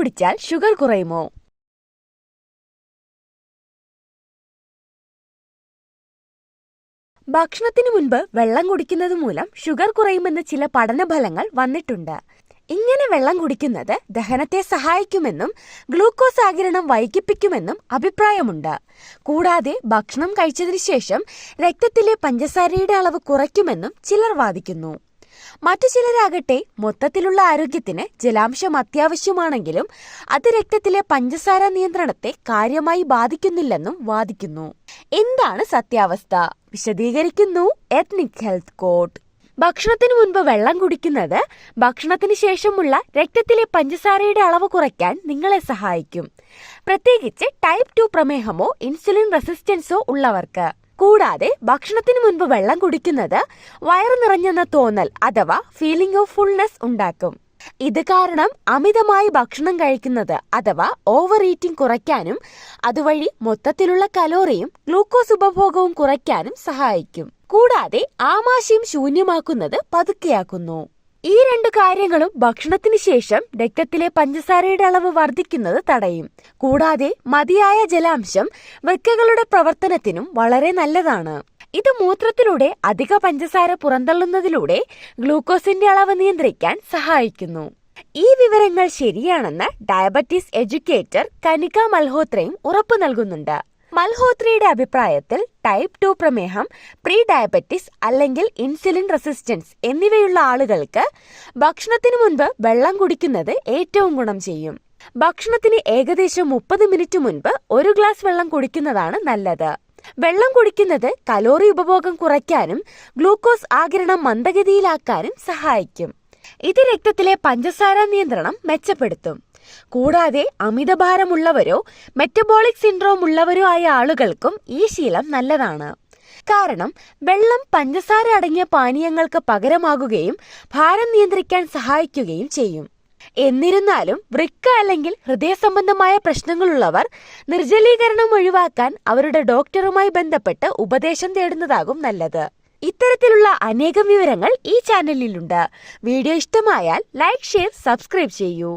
കുടിച്ചാൽ ഷുഗർ കുറയുമോ? ഭക്ഷണത്തിന് മുൻപ് വെള്ളം കുടിക്കുന്നത് മൂലം ഷുഗർ കുറയുമെന്ന് ചില പഠനഫലങ്ങൾ വന്നിട്ടുണ്ട്. ഇങ്ങനെ വെള്ളം കുടിക്കുന്നത് ദഹനത്തെ സഹായിക്കുമെന്നും ഗ്ലൂക്കോസ് ആകിരണം വൈകിപ്പിക്കുമെന്നും അഭിപ്രായമുണ്ട്. കൂടാതെ ഭക്ഷണം കഴിച്ചതിനു ശേഷം രക്തത്തിലെ പഞ്ചസാരയുടെ അളവ് കുറയ്ക്കുമെന്നും ചിലർ വാദിക്കുന്നു. മറ്റു ചിലരാകട്ടെ മൊത്തത്തിലുള്ള ആരോഗ്യത്തിന് ജലാംശം അത്യാവശ്യമാണെങ്കിലും അത് രക്തത്തിലെ പഞ്ചസാര നിയന്ത്രണത്തെ കാര്യമായി ബാധിക്കുന്നില്ലെന്നും വാദിക്കുന്നു. എന്താണ് സത്യാവസ്ഥ? വിശദീകരിക്കുന്നു എത്നിക് ഹെൽത്ത് കോഡ് ഭക്ഷണത്തിന് മുൻപ് വെള്ളം കുടിക്കുന്നത് ഭക്ഷണത്തിന് ശേഷമുള്ള രക്തത്തിലെ പഞ്ചസാരയുടെ അളവ് കുറയ്ക്കാൻ നിങ്ങളെ സഹായിക്കും. പ്രത്യേകിച്ച് ടൈപ്പ് ടു പ്രമേഹമോ ഇൻസുലിൻ റെസിസ്റ്റൻസോ ഉള്ളവർക്ക്. കൂടാതെ ഭക്ഷണത്തിന് മുൻപ് വെള്ളം കുടിക്കുന്നത് വയറു നിറഞ്ഞെന്ന തോന്നൽ അഥവാ ഫീലിംഗ് ഓഫ് ഫുൾനെസ് ഉണ്ടാക്കും. ഇത് കാരണം അമിതമായി ഭക്ഷണം കഴിക്കുന്നത് അഥവാ ഓവർ ഈറ്റിംഗ് കുറയ്ക്കാനും അതുവഴി മൊത്തത്തിലുള്ള കലോറിയും ഗ്ലൂക്കോസ് ഉപഭോഗവും കുറയ്ക്കാനും സഹായിക്കും. കൂടാതെ ആമാശയം ശൂന്യമാക്കുന്നത് പതുക്കെയാക്കുന്നു. ഈ രണ്ട് കാര്യങ്ങളും ഭക്ഷണത്തിന് ശേഷം രക്തത്തിലെ പഞ്ചസാരയുടെ അളവ് വർദ്ധിക്കുന്നത് തടയും. കൂടാതെ മതിയായ ജലാംശം വൃക്കകളുടെ പ്രവർത്തനത്തിനും വളരെ നല്ലതാണ്. ഇത് മൂത്രത്തിലൂടെ അധിക പഞ്ചസാര പുറന്തള്ളുന്നതിലൂടെ ഗ്ലൂക്കോസിന്റെ അളവ് നിയന്ത്രിക്കാൻ സഹായിക്കുന്നു. ഈ വിവരങ്ങൾ ശരിയാണെന്ന് ഡയബറ്റീസ് എഡ്യൂക്കേറ്റർ കനിക മൽഹോത്രയും ഉറപ്പു നൽകുന്നുണ്ട്. മൽഹോത്രയുടെ അഭിപ്രായത്തിൽ ടൈപ്പ് ടു പ്രമേഹം പ്രീ ഡയബറ്റിസ് അല്ലെങ്കിൽ ഇൻസുലിൻ റെസിസ്റ്റൻസ് എന്നിവയുള്ള ആളുകൾക്ക് ഭക്ഷണത്തിനു മുൻപ് വെള്ളം കുടിക്കുന്നത് ഏറ്റവും ഗുണം ചെയ്യും. ഭക്ഷണത്തിന് ഏകദേശം മുപ്പത് മിനിറ്റ് മുൻപ് ഒരു ഗ്ലാസ് വെള്ളം കുടിക്കുന്നതാണ് നല്ലത്. വെള്ളം കുടിക്കുന്നത് കലോറി ഉപഭോഗം കുറയ്ക്കാനും ഗ്ലൂക്കോസ് ആകിരണം മന്ദഗതിയിലാക്കാനും സഹായിക്കും. ഇത് രക്തത്തിലെ പഞ്ചസാര നിയന്ത്രണം മെച്ചപ്പെടുത്തും. കൂടാതെ അമിതഭാരമുള്ളവരോ മെറ്റബോളിക് സിൻഡ്രോം ഉള്ളവരോ ആയ ആളുകൾക്കും ഈ ശീലം നല്ലതാണ്. കാരണം വെള്ളം പഞ്ചസാര അടങ്ങിയ പാനീയങ്ങൾക്ക് പകരമാകുകയും ഭാരം നിയന്ത്രിക്കാൻ സഹായിക്കുകയും ചെയ്യും. എന്നിരുന്നാലും വൃക്ക അല്ലെങ്കിൽ ഹൃദയ സംബന്ധമായ പ്രശ്നങ്ങളുള്ളവർ നിർജലീകരണം ഒഴിവാക്കാൻ അവരുടെ ഡോക്ടറുമായി ബന്ധപ്പെട്ട് ഉപദേശം തേടുന്നതാകും നല്ലത്. ഇത്തരത്തിലുള്ള അനേകം വിവരങ്ങൾ ഈ ചാനലിലുണ്ട്. വീഡിയോ ഇഷ്ടമായാൽ ലൈക്ക് ഷെയർ സബ്സ്ക്രൈബ് ചെയ്യൂ.